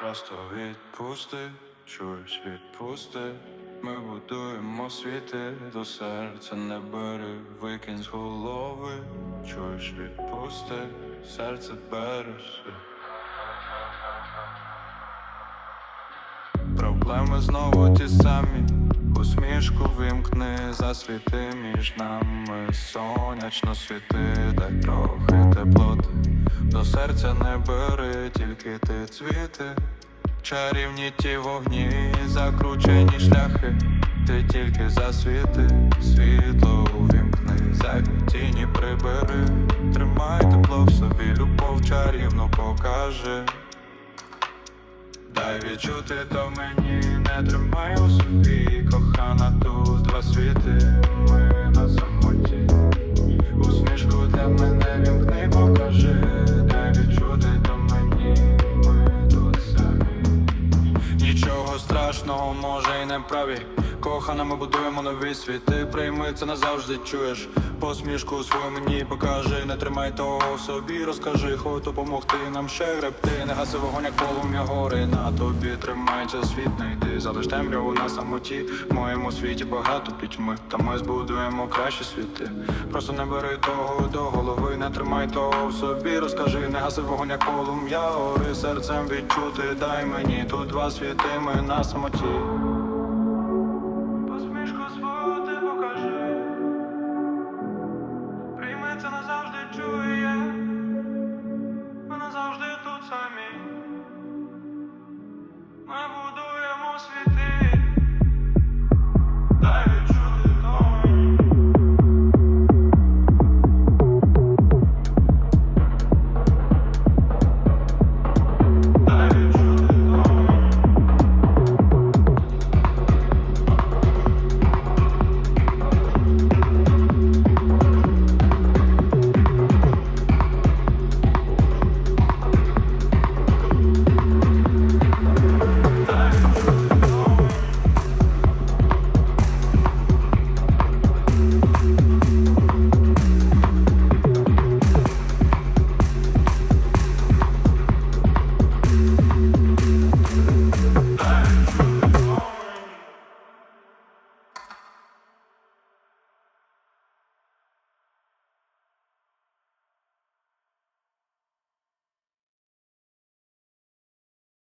Просто відпусти, чуєш, відпусти. Ми будуємо світи, до серця не бери, викинь з голови, чуєш, відпусти, серце береш. Проблеми знову ті самі. Усмішку вимкни, засвіти між нами сонячно світи, дай трохи. До серця не бери, тільки ти цвіти. Чарівні ті вогні, закручені шляхи. Ти тільки засвіти, світло увімкни, зайві тіні прибери. Тримай тепло в собі, любов чарівно покаже. Дай відчути то мені, не тримай у собі, кохана тут два світи, страшного, може й не праві. Кохана, ми будуємо нові світи. Прийми це назавжди чуєш. Посмішку свою мені покажи, не тримай того в собі, розкажи, хоч допомогти нам ще гребти. Не гаси вогонь, як полум'я гори. На тобі тримається світ, не йди, залиш темряву на самоті. В моєму світі багато пітьми, та ми збудуємо кращі світи. Просто не бери того до голови, не тримай того в собі, розкажи, не гаси вогонь, як полум'я гори. Серцем відчути, дай мені тут два світи, ми на самоті. die.